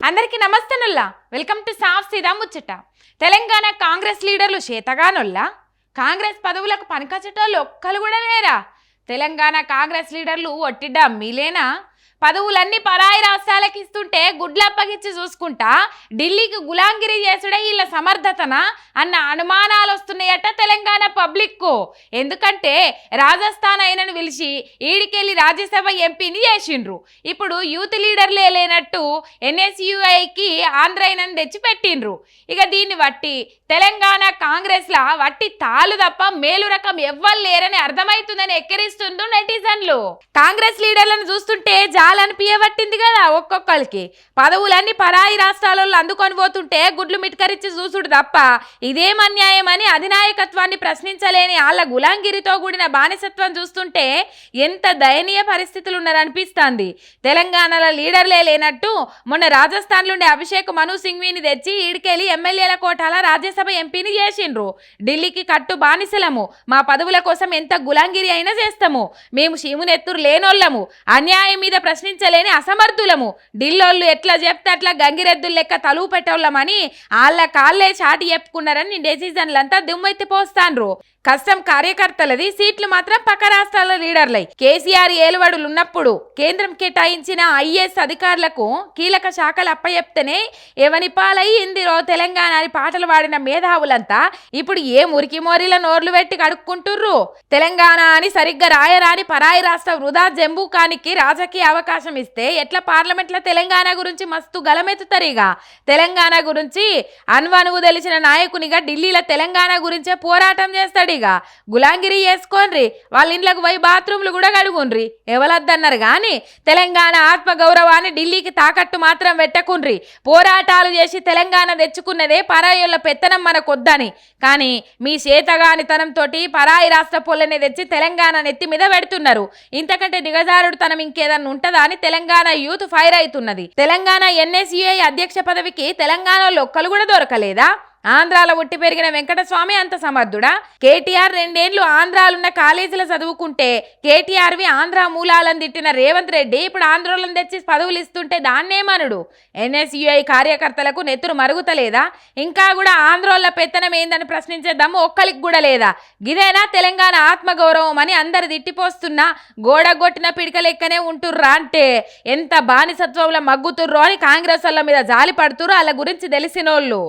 అందరికీ నమస్తేనుల్లా welcome to సాఫ్ సీదా ముచ్చట. తెలంగాణ కాంగ్రెస్ లీడర్లు చేతగానుల్లా కాంగ్రెస్ పదవులకు పనికొచ్చటోళ్ళు ఒక్కరు కూడా లేరా? తెలంగాణ కాంగ్రెస్ లీడర్లు ఒట్టిడ్డా మీలేనా పదవులన్నీ పరాయి రాష్ట్రాలకు ఇస్తుంటే గుడ్లప్పగిచ్చి చూసుకుంటా ఢిల్లీకి గులాంగిరి చేసుడే వీళ్ళ సమర్థతన అన్న అనుమానాలు వస్తున్నాయట తెలంగాణ పబ్లిక్కు. ఎందుకంటే రాజస్థాన్ అయినను పిలిచి ఈడికెళ్ళి రాజ్యసభ ఎంపీని చేసిండ్రు. ఇప్పుడు యూత్ లీడర్లే లేనట్టు ఎన్ఎస్యుఐకి ఆంధ్ర అయినని తెచ్చి పెట్టిండ్రు ఇక దీన్ని బట్టి తెలంగాణ కాంగ్రెస్లా వట్టి తాలు తప్ప మేలు రకం ఎవ్వరు లేరని అర్థమవుతుందని ఎక్కిరిస్తుండ్రు నెటిజన్లు. కాంగ్రెస్ లీడర్లను చూస్తుంటే జా చాలనిపించబట్టింది కదా ఒక్కొక్కరికి. పదవులన్నీ పరాయి రాష్ట్రాలలో అందుకొని పోతుంటే గుడ్లు మిట్కరించి చూసుడు తప్ప ఇదేం అన్యాయమని అధినాయకత్వాన్ని ప్రశ్నించలేని వాళ్ళ గులాంగిరితో కూడిన బానిసత్వం చూస్తుంటే ఎంత దయనీయ పరిస్థితులు ఉన్నారనిపిస్తుంది తెలంగాణలో లీడర్లే లేనట్టు మొన్న రాజస్థాన్లుండే అభిషేక్ మను సింఘ్విని తెచ్చి ఈడికెళ్ళి ఎమ్మెల్యేల కోటాల రాజ్యసభ ఎంపీని చేసిండ్రు. ఢిల్లీకి కట్టు బానిసలము. మా పదవుల కోసం ఎంత గులాంగిరి అయినా చేస్తాము. మేము శివునెత్తురు లేనోళ్ళము. అన్యాయం మీద ప్రశ్న ప్రశ్నించలేని అసమర్థులము. ఢిల్లోళ్ళు ఎట్లా చెప్తే అట్లా గంగిరెద్దులు లెక్క తలువు పెట్టోళ్ళమని వాళ్ళ కాళ్ళే చాటి చెప్పుకున్నారని డెసిజన్లంతా దుమ్మెత్తి పోస్తాండ్రు కష్టం కార్యకర్తలది సీట్లు మాత్రం పక్క రాష్ట్రాల లీడర్లై. కేసీఆర్ ఏలువడులున్నప్పుడు కేంద్రం కేటాయించిన ఐఏఎస్ అధికారులకు కీలక శాఖలు అప్పచెప్తేనే ఎవని పాలయ్యిందిరో తెలంగాణ అని పాటలు పాడిన మేధావులంతా ఇప్పుడు ఏ మురికి మోరిల నోర్లు పెట్టి కడుక్కుంటుర్రు? తెలంగాణ అని సరిగ్గా రాయరాని పరాయి రాష్ట్ర వృధా జంబూకానికి రాజకీయ అవకాశం ఇస్తే ఎట్లా పార్లమెంట్లో తెలంగాణ గురించి మస్తు గలమెత్తుతరిగా ఇక తెలంగాణ గురించి అన్వనువు తెలిసిన నాయకునిగా ఢిల్లీలో తెలంగాణ గురించే పోరాటం చేస్తాడు ఇక గులాంగిరి చేసుకోండ్రి వాళ్ళ ఇంట్లోకి పోయి బాత్రూమ్లు కూడా కడుగుండ్రి ఎవలద్దన్నారు కానీ తెలంగాణ ఆత్మగౌరవాన్ని ఢిల్లీకి తాకట్టు మాత్రం పెట్టకుండ్రి. పోరాటాలు చేసి తెలంగాణ తెచ్చుకున్నదే పరాయుల పెత్తనం మనకొద్దని. కానీ మీ చేతగానితనంతో పరాయి రాష్ట్ర పొలని తెచ్చి తెలంగాణ నెత్తి మీద పెడుతున్నారు. ఇంతకంటే దిగజారుడు తనం ఇంకేదన్నా ఉంటుందా అని తెలంగాణ యూత్ ఫైర్ అవుతున్నది. తెలంగాణ ఎన్ఎస్యుఐ అధ్యక్ష పదవికి తెలంగాణలో ఒక్కరు కూడా దొరకలేదా? ఆంధ్రాలో ఉట్టి పెరిగిన వెంకటస్వామి అంత సమర్థుడా? కేటీఆర్ రెండేళ్ళు ఆంధ్రాలున్న కాలేజీలో చదువుకుంటే కేటీఆర్వి ఆంధ్ర మూలాలను తిట్టిన రేవంత్ రెడ్డి ఇప్పుడు ఆంధ్రోలను తెచ్చి పదవులు ఇస్తుంటే దాన్నేమనుడు ఎన్ఎస్యుఐ కార్యకర్తలకు నెత్తురు మరుగుతలేదా? ఇంకా కూడా ఆంధ్రోళ్ళ పెత్తనం ఏందని ప్రశ్నించే దమ్ము ఒక్కరికి కూడా లేదా? గిదేనా తెలంగాణ ఆత్మగౌరవం అని అందరు తిట్టిపోస్తున్నా గోడగొట్టిన పిడిక లెక్కనే ఉంటుర్రా అంటే? ఎంత బానిసత్వంలో మగ్గుతుర్రో అని కాంగ్రెస్ వాళ్ళ మీద జాలి పడుతురు వాళ్ళ గురించి తెలిసినోళ్ళు.